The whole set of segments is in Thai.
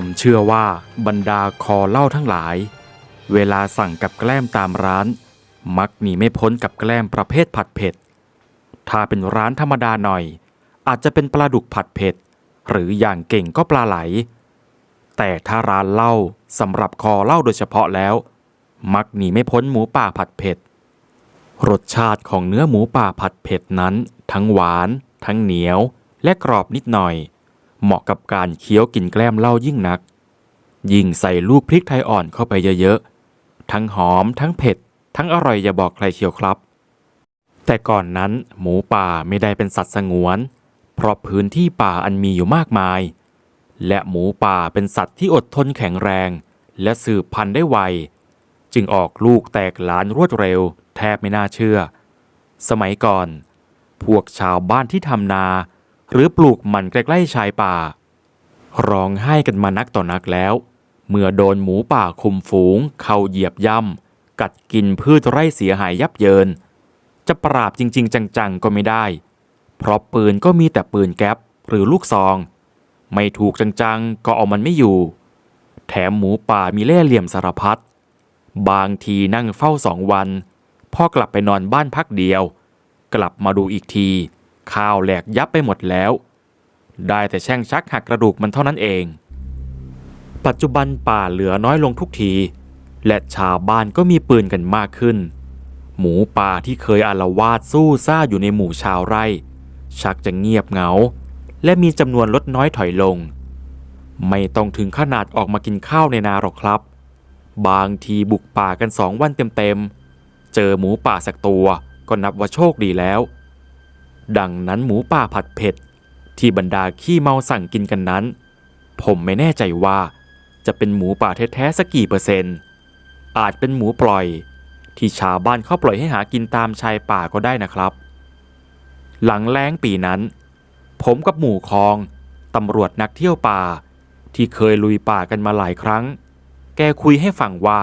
ผมเชื่อว่าบรรดาคอเล้าทั้งหลาย เวลาสั่งกับแกล้มตามร้าน มักหนีไม่พ้นกับแกล้มประเภทผัดเผ็ด ถ้าเป็นร้านธรรมดาหน่อย อาจจะเป็นปลาดุกผัดเผ็ด หรืออย่างเก่งก็ปลาไหล แต่ถ้าร้านเหล้าสำหรับคอเล้าโดยเฉพาะแล้ว มักหนีไม่พ้นหมูป่าผัดเผ็ด รสชาติของเนื้อหมูป่าผัดเผ็ดนั้น ทั้งหวาน ทั้งเหนียว และกรอบนิดหน่อย เหมาะกับการเคี้ยวกินแกล้มเหล้ายิ่งนัก ยิ่งใส่ลูกพริกไทยอ่อนเข้าไปเยอะๆ ทั้งหอมทั้งเผ็ด ทั้งอร่อยอย่าบอกใครเชียวครับ แต่ก่อนนั้นหมูป่าไม่ได้เป็นสัตว์สงวน เพราะพื้นที่ป่าอันมีอยู่มากมาย และหมูป่าเป็นสัตว์ที่อดทนแข็งแรง และสืบพันธุ์ได้ไว จึงออกลูกแตกหลานรวดเร็ว แทบไม่น่าเชื่อ สมัยก่อน พวกชาวบ้านที่ทำนา หรือปลูกมันใกล้ๆชายป่า ร้องไห้กันมานักต่อนักแล้ว เมื่อโดนหมูป่าคุมฝูง เข้าเหยียบย่ำกัดกินพืชไร่เสียหายยับเยิน จะปราบจริง ๆ จังๆ ก็ไม่ได้ เพราะปืนก็มีแต่ปืนแก๊ปหรือลูกซอง ไม่ถูกจังๆ ก็เอามันไม่อยู่ แถมหมูป่ามีเล่ห์เหลี่ยมสารพัดบางทีนั่งเฝ้าสองวัน พ่อกลับไปนอนบ้านพักเดียว กลับมาดูอีกที ข้าวแหลกยับไปหมดแล้ว ได้แต่แช่งชักหักกระดูกมันเท่านั้นเอง ปัจจุบันป่าเหลือน้อยลงทุกที และชาวบ้านก็มีปืนกันมากขึ้น หมูป่าที่เคยอาลวาดสู้ซ่าอยู่ในหมู่ชาวไร่ ชักจะเงียบเหงา และมีจำนวนลดน้อยถอยลง ไม่ต้องถึงขนาดออกมากินข้าวในนาหรอกครับ บางทีบุกป่ากันสองวันเต็มๆเจอหมูป่าสักตัวก็นับว่าโชคดีแล้ว ดังนั้นหมูป่าผัดเผ็ด ที่บรรดาขี้เมาสั่งกินกันนั้น ผมไม่แน่ใจว่าจะเป็นหมูป่าแท้ๆสักกี่เปอร์เซ็นต์ อาจเป็นหมูปล่อย ที่ชาวบ้านเขาปล่อยให้หากินตามชายป่าก็ได้นะครับ หลังแล้งปีนั้น ผมกับหมู่คองตำรวจนักเที่ยวป่า ที่เคยลุยป่ากันมาหลายครั้ง แกคุยให้ฟังว่า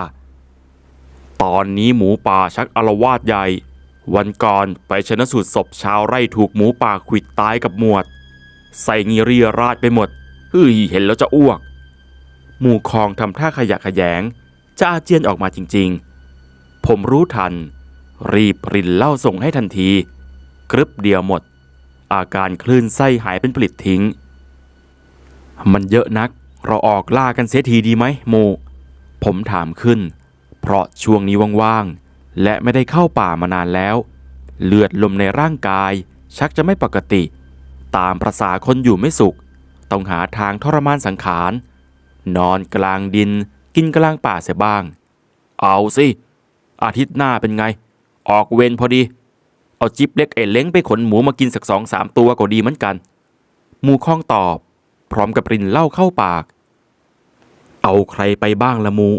ตอนนี้หมูป่าชักอารวาสใหญ่ วันก่อนไปชนะสูตรศพชาวไร่ถูกหมูป่าขวิดตายกับหมวด ใส่งีเรียราดไปหมดเฮ้ยเห็นแล้วจะอ้วก หมู่คองทำท่าขยะขยง จะอาเจียนออกมาจริงๆ ผมรู้ทัน รีบรินเหล้าส่งให้ทันที กรึบเดียวหมด อาการคลื่นไส้หายเป็นปลิดทิ้ง มันเยอะนัก เราออกล่ากันเสียทีดีไหมโม ผมถามขึ้น เพราะช่วงนี้ว่างๆ และไม่ได้เข้าป่ามานานแล้ว เลือดลมในร่างกาย ชักจะไม่ปกติ ตามประษาคนอยู่ไม่สุข ต้องหาทางทรมานสังขาร นอนกลางดินกินกลางป่าเสียบ้าง เอาสิ อาทิตย์หน้าเป็นไง ออกเวรพอดี เอาจิ๊บเล็กเอเล้งไปขนหมูมากินสักสองสามตัวก็ดีเหมือนกันหมูข้องตอบ พร้อมกับรินเหล้าเข้าปาก เอาใครไปบ้างละมู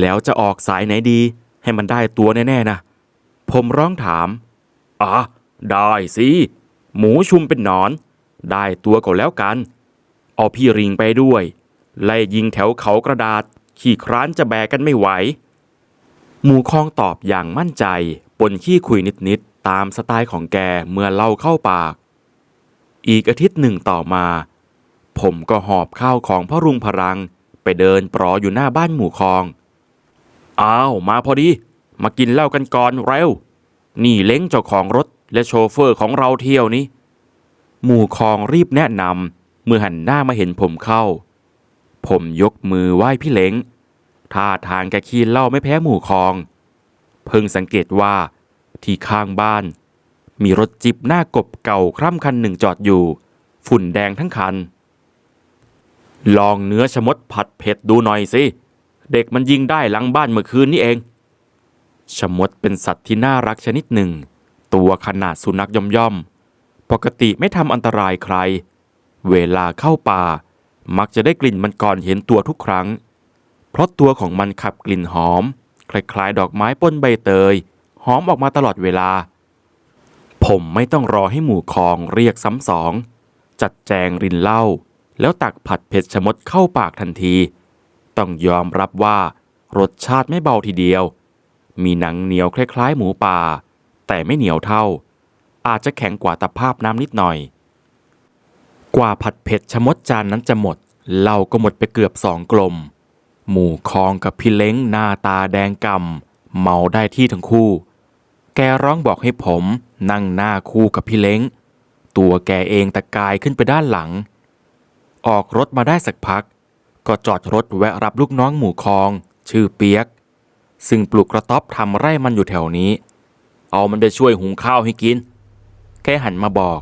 แล้วจะออกสายไหนดี ให้มันได้ตัวแน่ๆนะ ผมร้องถามอะได้สิ หมูชุมเป็นหนอน ได้ตัวก็แล้วกัน เอาพี่ริงไปด้วย ไล่ยิงแถวเขากระดาษ ขี่คร้านจะแบกกันไม่ไหว หมูคองตอบอย่างมั่นใจ ปนขี้คุยนิดๆ ตามสไตล์ของแกเมื่อเล่าเข้าปาก อีกอาทิตย์หนึ่งต่อมา ผมก็หอบข้าวของพ่อรุงพรัง ไปเดินปลออยู่หน้าบ้านหมู่คอง อ้าว มาพอดี มากินเหล้ากันก่อนเร็ว นี่เล้งเจ้าของรถและโชเฟอร์ของเราเที่ยวนี้ หมู่คองรีบแนะนำเมื่อหันหน้ามาเห็นผมเข้า ผมยกมือไหว้พี่เล้งท่าทางแกขี้เหล้าไม่แพ้หมู่คอง เพิ่งสังเกตว่าที่ข้างบ้าน มีรถจิบหน้ากบเก่าคร่ำคันหนึ่งจอดอยู่ ฝุ่นแดงทั้งคัน ลองเนื้อชมดผัดเผ็ดดูหน่อยสิ เด็กมันยิงได้หลังบ้านเมื่อคืนนี้เอง ชมดเป็นสัตว์ที่น่ารักชนิดหนึ่ง ตัวขนาดสุนัขย่อมๆ ปกติไม่ทำอันตรายใคร เวลาเข้าป่า มักจะได้กลิ่นมันก่อนเห็นตัวทุกครั้ง เพราะตัวของมันขับกลิ่นหอม คล้ายๆ ดอกไม้ป้นใบเตย หอมออกมาตลอดเวลา ผมไม่ต้องรอให้หมู่คองเรียกซ้ำสอง จัดแจงรินเหล้าแล้วตักผัดเผ็ดชมดเข้าปากทันที ต้องยอมรับว่ารสชาติไม่เบาทีเดียว มีหนังเหนียวคล้ายๆ หมูป่า แต่ไม่เหนียวเท่า อาจจะแข็งกว่าตะภาพน้ำนิดหน่อย กว่าผัดเผ็ดชะมดจานนั้นจะหมดเหล้าก็หมดไปเกือบสองกลม หมู่คองกับพี่เล้งหน้าตาแดงกำเมาได้ที่ทั้งคู่ แกร้องบอกให้ผมนั่งหน้าคู่กับพี่เล้ง ตัวแกเองตะกายขึ้นไปด้านหลัง ออกรถมาได้สักพัก ก็จอดรถแวะรับลูกน้องหมู่คอง ชื่อเปียก ซึ่งปลูกกระต๊อบทำไร่มันอยู่แถวนี้ เอามันไปช่วยหุงข้าวให้กินแกหันมาบอก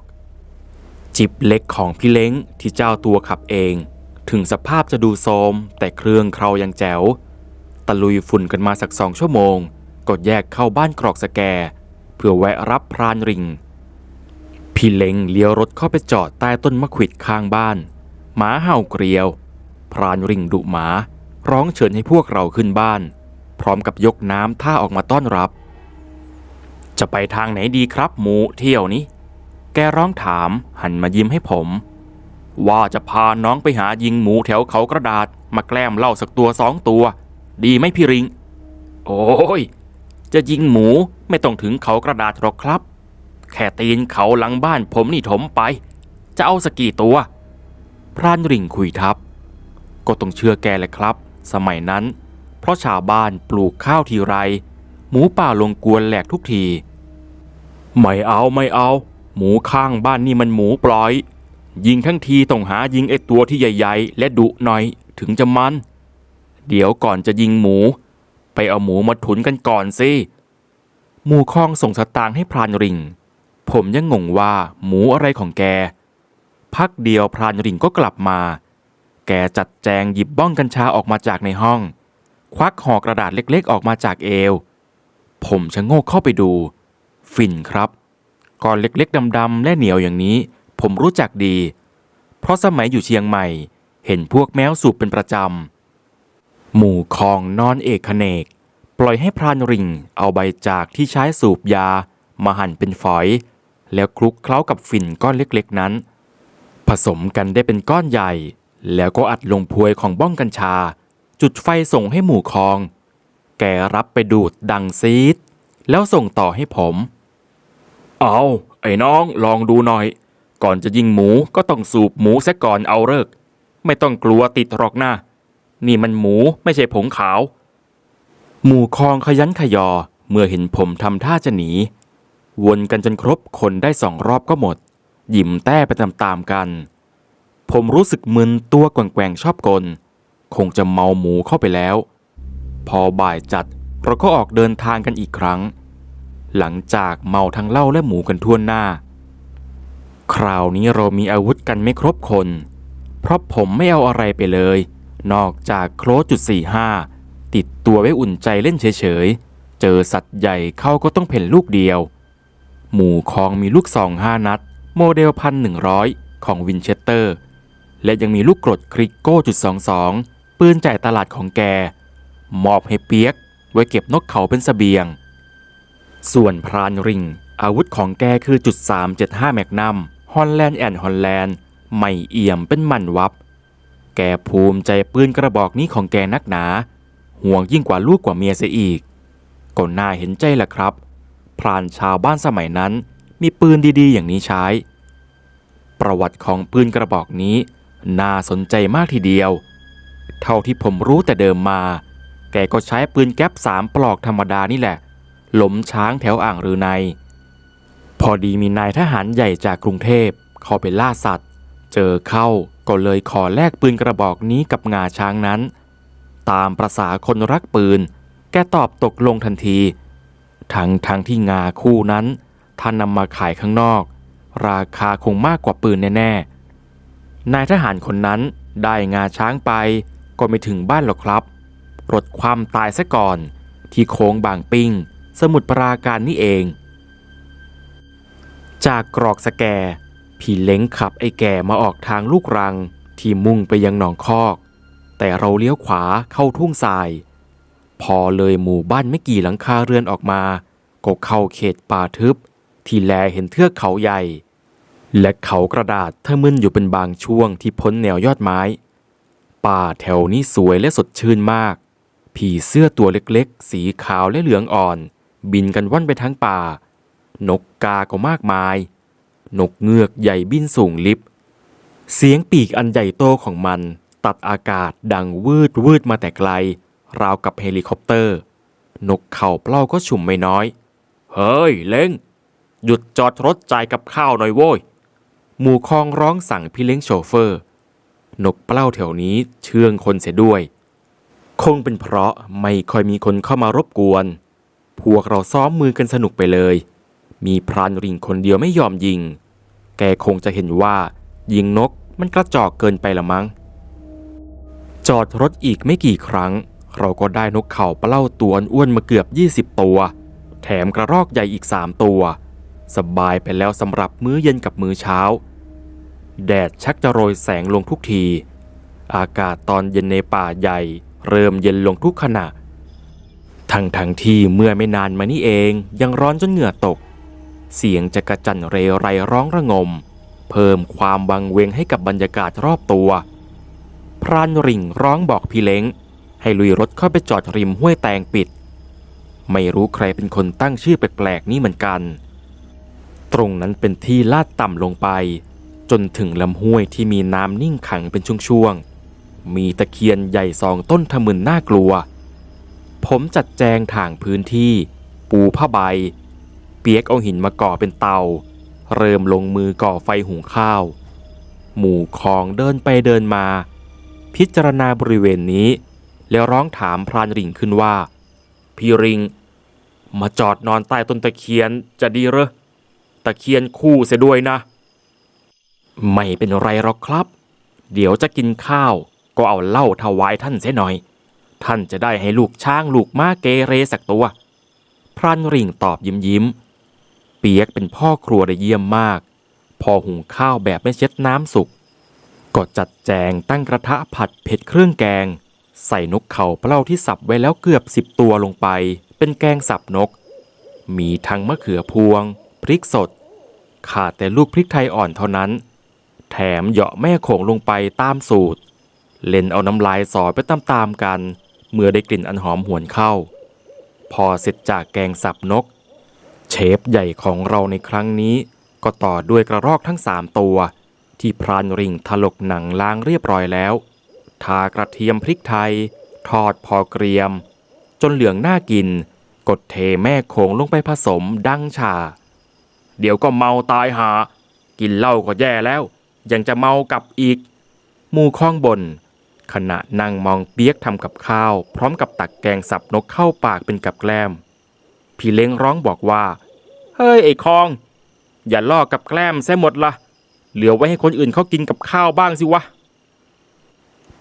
จิบเล็กของพี่เล้งที่เจ้าตัวขับเอง ถึงสภาพจะดูโทรมแต่เครื่องเครายังแจ๋ว ตะลุยฝุ่นกันมาสักสองชั่วโมงก็แยกเข้าบ้านกรอกสแก เพื่อแวะรับพรานริงพี่เล้งเลี้ยวรถเข้าไปจอดใต้ต้นมะขวิดข้างบ้านหมาเห่าเกลียว พรานริงดุหมา ร้องเชิญให้พวกเราขึ้นบ้าน พร้อมกับยกน้ำท่าออกมาต้อนรับ จะไปทางไหนดีครับหมูเที่ยวนี้ แกร้องถามหันมายิ้มให้ผม ว่าจะพาน้องไปหายิงหมูแถวเขากระดาษ มาแกล้มเหล่าสักตัวสองตัว ดีไหมพี่ริง โอ้ย จะยิงหมูไม่ต้องถึงเขากระดาษหรอกครับ แค่ตีนเขาหลังบ้านผมนี่ถมไป จะเอาสกกี่ตัวพรานริงคุยทับ ก็ต้องเชื่อแกแหละครับ สมัยนั้น เพราะชาวบ้านปลูกข้าวทีไร หมูป่าลงกวนแหลกทุกที ไม่เอาไม่เอา หมูข้างบ้านนี่มันหมูปล่อย ยิงทั้งทีต้องหายิงไอ้ตัวที่ใหญ่ ๆ และดุหน่อยถึงจะมัน เดี๋ยวก่อนจะยิงหมู ไปเอาหมูมาถุนกันก่อนสิหมูคองส่งสตางค์ให้พรานริง ผมยังงงว่าหมูอะไรของแก พักเดียวพรานริงก็กลับมา แกจัดแจงหยิบบ้องกัญชาออกมาจากในห้อง ควักห่อกระดาษเล็กๆ ออกมาจากเอว ผมชะโงกเข้าไปดู ฝิ่นครับก้อนเล็กๆดำๆและเหนียวอย่างนี้ ผมรู้จักดี เพราะสมัยอยู่เชียงใหม่ เห็นพวกแมวสูบเป็นประจำ หมู่คองนอนเอกขเนก ปล่อยให้พรานริงเอาใบจากที่ใช้สูบยา มาหั่นเป็นฝอย แล้วคลุกเคล้ากับฝิ่นก้อนเล็กๆนั้น ผสมกันได้เป็นก้อนใหญ่ แล้วก็อัดลงพวยของบ้องกัญชา จุดไฟส่งให้หมู่คอง แกรับไปดูดดังซีด แล้วส่งต่อให้ผม เอาไอ้น้องลองดูหน่อย ก่อนจะยิงหมูก็ต้องสูบหมูซะก่อนเอาเลิก ไม่ต้องกลัวติดหรอกนะนี่มันหมูไม่ใช่ผงขาว หมู่คองขยันขยอเมื่อเห็นผมทำท่าจะหนี วนกันจนครบคนได้สองรอบก็หมด หยิมแต้ไปตามๆกัน ผมรู้สึกมึนตัวแกว่งๆชอบกล คงจะเมาหมูเข้าไปแล้ว พอบ่ายจัดเราก็ออกเดินทางกันอีกครั้ง หลังจากเมาทั้งเหล้าและหมูกันทั่วหน้า คราวนี้เรามีอาวุธกันไม่ครบคน เพราะผมไม่เอาอะไรไปเลย นอกจากโครจุดสี่ห้าติดตัวไว้อุ่นใจเล่นเฉยๆ เจอสัตว์ใหญ่เข้าก็ต้องเพ่นลูกเดียว หมู่คองมีลูกซองห้านัด โมเดลพันหนึ่งร้อยของวินเชสเตอร์ และยังมีลูกกรดคริกโก้จุดสองสองปืนจ่ายตลาดของแก มอบให้เปียก ไว้เก็บนกเขาเป็นสเสบียง ส่วนพรานริง อาวุธของแกคือจุด375แมกนัมฮอลแลนด์แอนด์ฮอลแลนด์ไม่เอี่ยมเป็นมันวับ แกภูมิใจปืนกระบอกนี้ของแกนักหนา ห่วงยิ่งกว่าลูกกว่าเมียเสียอีกก็น่าเห็นใจแหละครับ พรานชาวบ้านสมัยนั้นมีปืนดีๆ อย่างนี้ใช้ ประวัติของปืนกระบอกนี้ น่าสนใจมากทีเดียว เท่าที่ผมรู้แต่เดิมมา แกก็ใช้ปืนแก๊ปสามปลอกธรรมดานี่แหละหลมช้างแถวอ่างรือใน พอดีมีนายทหารใหญ่จากกรุงเทพเข้าไปล่าสัตว์ เจอเข้าก็เลยขอแลกปืนกระบอกนี้กับงาช้างนั้น ตามประษาคนรักปืน แกตอบตกลงทันที ทั้งทั้งที่งาคู่นั้นท่านนำมาขายข้างนอก ราคาคงมากกว่าปืนแน่ๆ นายทหารคนนั้นได้งาช้างไปก็ไม่ถึงบ้านหรอกครับ รถความตายซะก่อน ที่โค้งบางปิ้ง สมุทรปราการนี่เอง จากกรอกสแกพี่เล้งขับไอ้แก่มาออกทางลูกรังที่มุ่งไปยังหนองคอก แต่เราเลี้ยวขวาเข้าทุ่งทราย พอเลยหมู่บ้านไม่กี่หลังคาเรือนออกมา ก็เข้าเขตป่าทึบ ที่แลเห็นเทือกเขาใหญ่ และเขากระดาษถ้ามึนอยู่เป็นบางช่วงที่พ้นแนวยอดไม้ ป่าแถวนี้สวยและสดชื่นมาก ผีเสื้อตัวเล็กๆ สีขาวและเหลืองอ่อน บินกันว่อนไปทั้งป่า นกกาก็มากมาย นกเงือกใหญ่บินสูงลิบ เสียงปีกอันใหญ่โตของมัน ตัดอากาศดังวืดวืดมาแต่ไกล ราวกับเฮลิคอปเตอร์ นกเข่าเปล่าก็ฉุ่มไม่น้อย เฮ้ยเล้งหยุดจอดรถจ่ายกับข้าวหน่อยโว้ย หมู่คองร้องสั่งพี่เล้งโชเฟอร์ นกเปล้าแถวนี้เชื่องคนเสียด้วย คงเป็นเพราะไม่ค่อยมีคนเข้ามารบกวน พวกเราซ้อมมือกันสนุกไปเลย มีพรานริงคนเดียวไม่ยอมยิง แกคงจะเห็นว่า ยิงนกมันกระจอกเกินไปละมั้ง จอดรถอีกไม่กี่ครั้ง เราก็ได้นกเขาเปล้าตัวอ้วนมาเกือบ 20 ตัว แถมกระรอกใหญ่อีก 3 ตัว สบายไปแล้วสำหรับมื้อเย็นกับมื้อเช้า แดดชักจะโรยแสงลงทุกที อากาศตอนเย็นในป่าใหญ่ เริ่มเย็นลงทุกขณะ ทั้งทั้งที่เมื่อไม่นานมานี้เองยังร้อนจนเหงื่อตก เสียงจะกระจันเรไรร้องระงม เพิ่มความวังเวงให้กับบรรยากาศรอบตัว พรานริ่งร้องบอกพี่เล้ง ให้ลุยรถเข้าไปจอดริมห้วยแตงปิด ไม่รู้ใครเป็นคนตั้งชื่อแปลกๆนี้เหมือนกัน ตรงนั้นเป็นที่ลาดต่ำลงไป จนถึงลำห้วยที่มีน้ำนิ่งขังเป็นช่วงๆ มีตะเคียนใหญ่สองต้นทะมึนน่ากลัว ผมจัดแจงถ่างพื้นที่ ปูผ้าใบ เปียกเอาหินมาก่อเป็นเตา เริ่มลงมือก่อไฟหุงข้าว หมู่คองเดินไปเดินมา พิจารณาบริเวณนี้ แล้วร้องถามพรานริงขึ้นว่า พี่ริง มาจอดนอนใต้ต้นตะเคียนจะดีเหรอ ตะเคียนคู่เสียด้วยนะ ไม่เป็นไรหรอกครับ เดี๋ยวจะกินข้าว ก็เอาเหล้าถวายท่านเสียหน่อย ท่านจะได้ให้ลูกช้างลูกม้าเกเรสักตัว พรานริงตอบยิ้มยิ้ม เปียกเป็นพ่อครัวได้เยี่ยมมาก พอหุงข้าวแบบไม่เช็ดน้ำสุก ก็จัดแจงตั้งกระทะผัดเผ็ดเครื่องแกง ใส่นกเขาเปล้าที่สับไว้แล้วเกือบสิบตัวลงไป เป็นแกงสับนก มีทั้งมะเขือพวง พริกสด ขาดแต่ลูกพริกไทยอ่อนเท่านั้น แถมเหยาะแม่โขงลงไปตามสูตร เล่นเอาน้ำลายสอไปตามๆกัน เมื่อได้กลิ่นอันหอมหวนเข้า พอเสร็จจากแกงสับนก เชฟใหญ่ของเราในครั้งนี้ ก็ต่อด้วยกระรอกทั้งสามตัว ที่พรานริ่งถลกหนังล้างเรียบร้อยแล้ว ทากระเทียมพริกไทย ทอดพอเกรียม จนเหลืองน่ากินกดเทแม่โขงลงไปผสมดังชา เดี๋ยวก็เมาตายหา กินเหล้าก็แย่แล้ว ยังจะเมากลับอีก หมู่ข้องบน ขณะนั่งมองเปียกทำกับข้าว พร้อมกับตักแกงสับนกเข้าปากเป็นกับแกล้ม พี่เล้งร้องบอกว่า เฮ้ยไอ้คอง อย่าลอกกับแกล้มซะหมดละเหลือไว้ให้คนอื่นเขากินกับข้าวบ้างสิวะ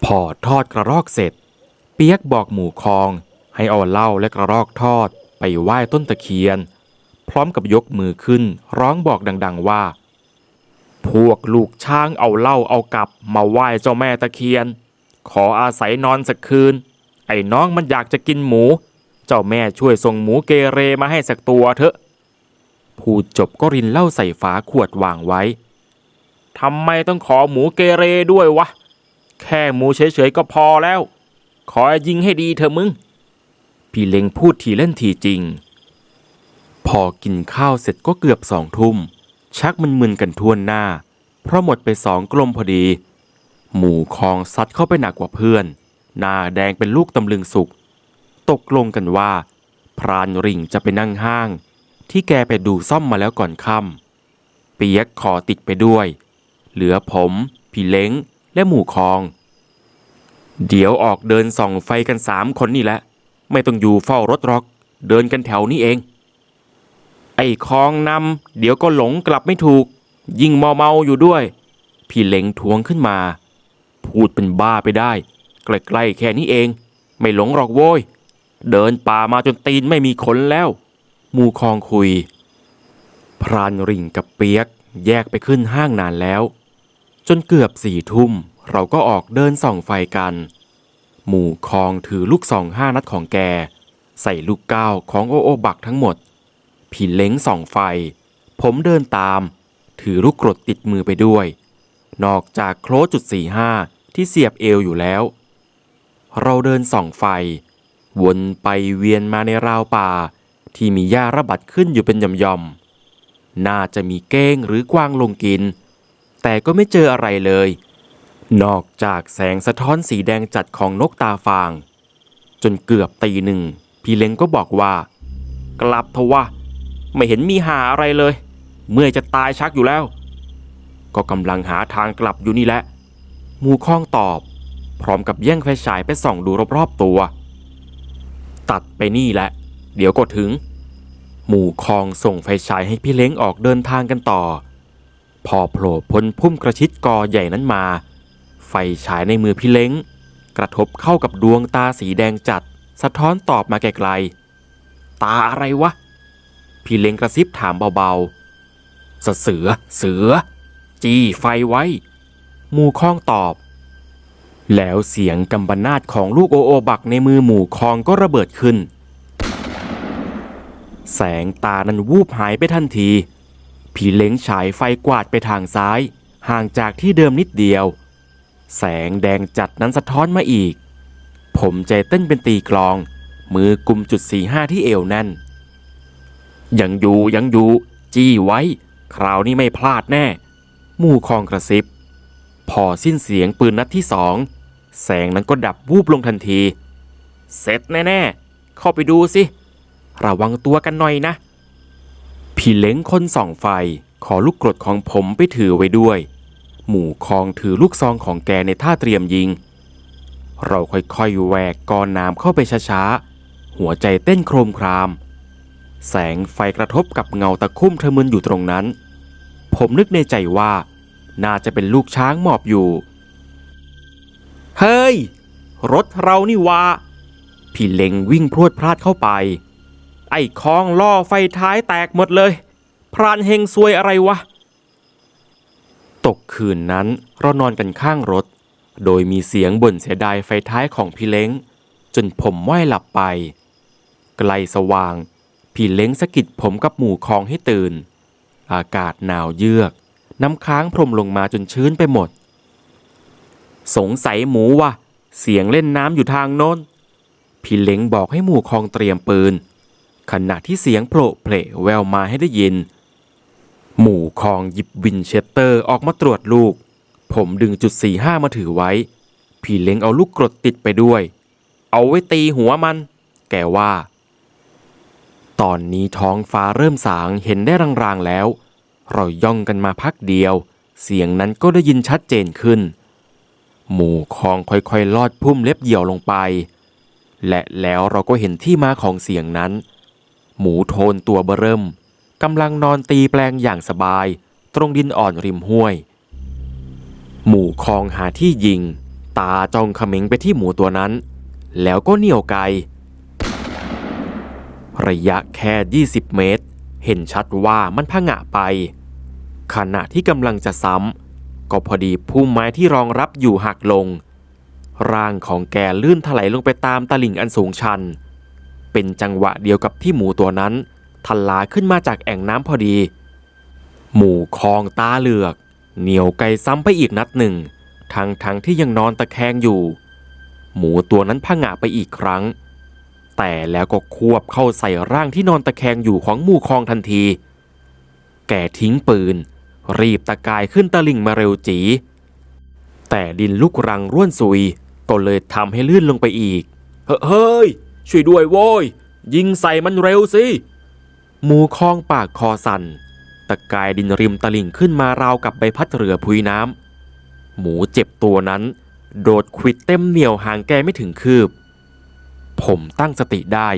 พอทอดกระรอกเสร็จ เปียกบอกหมู่คอง ให้เอาเหล้าและกระรอกทอดไปไหว้ต้นตะเคียน ร้อมกับยกมือขึ้น ร้องบอกดัง ๆว่า พวกลูกช้างเอาเหล้าเอากลับ มาไหว้เจ้าแม่ตะเคียน ขออาศัยนอนสักคืน ไอ้น้องมันอยากจะกินหมู เจ้าแม่ช่วยส่งหมูเกเรมาให้สักตัวเถอะพูดจบก็รินเหล้าใส่ฝาขวดวางไว้ทำไมต้องขอหมูเกเรด้วยวะ แค่หมูเฉยๆก็พอแล้ว ขอยิงให้ดีเถอะมึง พี่เล็งพูดทีเล่นทีจริง พอกินข้าวเสร็จก็เกือบสองทุ่ม ชักมันมึนๆกันท่วหน้า เพราะหมดไปสองกลมพอดี หมู่คองซัดเข้าไปหนักกว่าเพื่อน หน้าแดงเป็นลูกตำลึงสุก ตกลงกันว่า พรานริงจะไปนั่งห้าง ที่แกไปดูซ่อมมาแล้วก่อนค่ำเปียกขอติดไปด้วย เหลือผม พี่เล้ง และหมู่คอง เดี๋ยวออกเดินส่องไฟกันสามคนนี่แหละ ไม่ต้องอยู่เฝ้ารถรอก เดินกันแถวนี้เอง ไอ้คองนำเดี๋ยวก็หลงกลับไม่ถูก ยิ่งเมาเมาอยู่ด้วย พี่เล้งทวงขึ้นมา พูดเป็นบ้าไปได้ ใกล้ๆแค่นี้เอง ไม่หลงหรอกโว้ย เดินป่ามาจนตีนไม่มีขนแล้วมูคองคุย พรานริ่งกับเปียกแยกไปขึ้นห้างนานแล้ว จนเกือบสี่ทุ่มเราก็ออกเดินส่องไฟกัน หมู่คองถือลูกซองห้านัดของแก ใส่ลูกก้าวของโอโอบักทั้งหมด ผีเล้งส่องไฟ ผมเดินตาม ถือลูกกรดติดมือไปด้วย นอกจากโคลจุดสี่ห้าที่เสียบเอวอยู่แล้ว เราเดินส่องไฟ วนไปเวียนมาในราวป่า ที่มีหญ้าระบัดขึ้นอยู่เป็นย่อมๆน่าจะมีเก้งหรือกวางลงกิน แต่ก็ไม่เจออะไรเลย นอกจากแสงสะท้อนสีแดงจัดของนกตาฟาง จนเกือบตีหนึ่งพี่เล้งก็บอกว่า กลับเถอะวะ ไม่เห็นมีหาอะไรเลย เมื่อยจะตายชักอยู่แล้ว ก็กำลังหาทางกลับอยู่นี่แหละหมูข้องตอบ พร้อมกับแย่งไฟฉายไปส่องดูรอบๆตัว ตัดไปนี่แหละ เดี๋ยวก็ถึง หมู่คองส่งไฟฉายให้พี่เล้งออกเดินทางกันต่อ พอโผล่พ้นพุ่มกระชิดกอใหญ่นั้นมา ไฟฉายในมือพี่เล้ง กระทบเข้ากับดวงตาสีแดงจัด สะท้อนตอบมาไกลๆตาอะไรวะ พี่เล้งกระซิบถามเบาๆสเสือ เสือ จี้ไฟไว้หมู่คองตอบ แล้วเสียงกำบนาดของลูกโอโอบักในมือหมู่คองก็ระเบิดขึ้น แสงตานั้นวูบหายไปทันที ผีเล้งฉายไฟกวาดไปทางซ้าย ห่างจากที่เดิมนิดเดียว แสงแดงจัดนั้นสะท้อนมาอีก ผมใจเต้นเป็นตีกลอง มือกุมจุดสี่ห้าที่เอวแน่น ยังอยู่ยังอยู่ จี้ไว้ คราวนี้ไม่พลาดแน่หมู่คองกระซิบ พอสิ้นเสียงปืนนัดที่สองแสงนั้นก็ดับวูบลงทันที เสร็จแน่ๆ เข้าไปดูสิ ระวังตัวกันหน่อยนะ พี่เล้งคนส่องไฟขอลูกกรดของผมไปถือไว้ด้วย หมู่คองถือลูกซองของแกในท่าเตรียมยิง เราค่อยๆแหวกกอนน้ำเข้าไปช้าๆ หัวใจเต้นโครมคราม แสงไฟกระทบกับเงาตะคุ่มเทมึนอยู่ตรงนั้น ผมนึกในใจว่า น่าจะเป็นลูกช้างหมอบอยู่ เฮ้ย รถเรานี่วาพี่เล็งวิ่งพรวดพลาดเข้าไป ไอ้คองล่อไฟท้ายแตกหมดเลย พรานเฮงซวยอะไรวะ ตกคืนนั้นเรานอนกันข้างรถ โดยมีเสียงบ่นเสียดายไฟท้ายของพี่เล้งจนผมไหว้หลับไป ไกลสว่าง พี่เล้งสะกิดผมกับหมู่คองให้ตื่น อากาศหนาวเยือก น้ำค้างพรมลงมาจนชื้นไปหมด สงสัยหมูวะเสียงเล่นน้ำอยู่ทางโน้น พี่เล้งบอกให้หมู่คองเตรียมปืน ขณะที่เสียงโผล่เพลแววมาให้ได้ยิน หมู่คองหยิบวินเชสเตอร์ออกมาตรวจลูก ผมดึงจุดสี่ห้ามาถือไว้ พี่เล้งเอาลูกกรดติดไปด้วย เอาไว้ตีหัวมัน แกว่า ตอนนี้ท้องฟ้าเริ่มสางเห็นได้รางๆแล้ว เราย่องกันมาพักเดียว เสียงนั้นก็ได้ยินชัดเจนขึ้น หมู่คองค่อยๆลอดพุ่มเล็บเหี่ยวลงไป และแล้วเราก็เห็นที่มาของเสียงนั้น หมูโทนตัวเบอเริ่มกำลังนอนตีแปลงอย่างสบาย ตรงดินอ่อนริมห้วย หมูคองหาที่ยิง ตาจ้องเขม็งไปที่หมูตัวนั้น แล้วก็เหนี่ยวไก ระยะแค่ 20 เมตร เห็นชัดว่ามันพะงะไป ขณะที่กำลังจะซ้ำก็พอดีพุ่มไม้ที่รองรับอยู่หักลง ร่างของแกลื่นถลายลงไปตามตลิ่งอันสูงชัน เป็นจังหวะเดียวกับที่หมูตัวนั้นทันลาขึ้นมาจากแอ่งน้ำพอดี หมูคองตาเหลือก เหนียวไกซ้ำไปอีกนัดหนึ่ง ทั้งทั้งที่ยังนอนตะแคงอยู่ หมูตัวนั้นพะงะไปอีกครั้ง แต่แล้วก็ควบเข้าใส่ร่างที่นอนตะแคงอยู่ของหมู่คองทันที แกทิ้งปืน รีบตะกายขึ้นตะลิ่งมาเร็วจี แต่ดินลุกรังร่วนซุย ก็เลยทำให้ลื่นลงไปอีก เฮ้ย ช่วยด้วยโว้ย ยิงใส่มันเร็วสิหมูคองปากคอสัน่น ตะกายดินริมตลิ่งขึ้นมาราวกับใบพัดเรือพุยน้ำหมูเจ็บตัวนั้น โดดควิดเต็มเหนียวห่างแกไม่ถึงคืบ ผมตั้งสติได้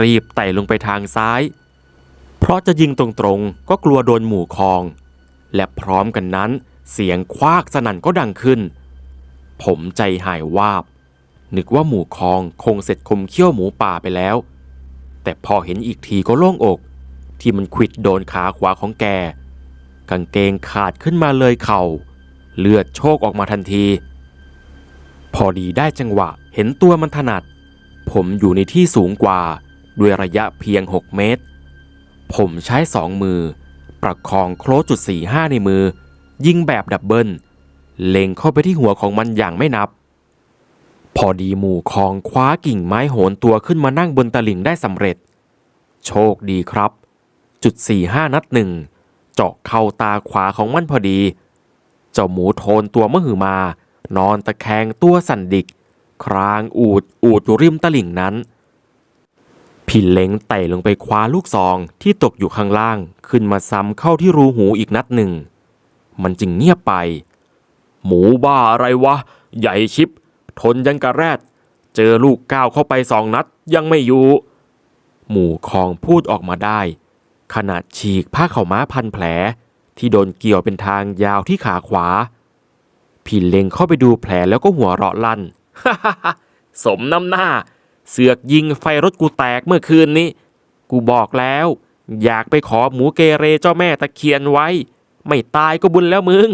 รีบไต่ลงไปทางซ้าย เพราะจะยิงตรงๆ ก็กลัวโดนหมู่คอง และพร้อมกันนั้น เสียงคว้ากสนั่นก็ดังขึ้น ผมใจหายวาบ นึกว่าหมู่คองคงเสร็จคมเขี้ยวหมูป่าไปแล้ว แต่พอเห็นอีกทีก็โล่งอก ที่มันควิดโดนขาขวาของแกกางเกงขาดขึ้นมาเลยเข่า เลือดโชกออกมาทันที พอดีได้จังหวะเห็นตัวมันถนัด ผมอยู่ในที่สูงกว่า ด้วยระยะเพียง 6 เมตร ผมใช้สองมือ ประคองโคลจุดสี่ห้าในมือ ยิงแบบดับเบิลเล็งเข้าไปที่หัวของมันอย่างไม่นับ พอดีหมู่คองคว้ากิ่งไม้โหนตัวขึ้นมานั่งบนตลิ่งได้สำเร็จ โชคดีครับ จุดสี่ห้านัดหนึ่งเจาะเข้าตาขวาของมันพอดี เจ้าหมูโทนตัวมหือมา นอนตะแคงตัวสั่นดิก ครางอูดอูดอยู่ริมตลิ่งนั้น พี่เล้งไต่ลงไปคว้าลูกซองที่ตกอยู่ข้างล่างขึ้นมาซ้ำเข้าที่รูหูอีกนัดหนึ่ง มันจึงเงียบไป หมูบ้าอะไรวะ ใหญ่ชิบ ทนยังกระแรด เจอลูกก้าวเข้าไปสองนัดยังไม่อยู่ หมู่คองพูดออกมาได้ ขนาดฉีกผ้าเข่าม้าพันแผล ที่โดนเกี่ยวเป็นทางยาวที่ขาขวาพี่เล็งเข้าไปดูแผลแล้วก็หัวเราะลั่น สมน้ำหน้า เสือกยิงไฟรถกูแตกเมื่อคืนนี้ กูบอกแล้ว อยากไปขอหมูเกเรเจ้าแม่ตะเคียนไว้ ไม่ตายก็บุญแล้วมึง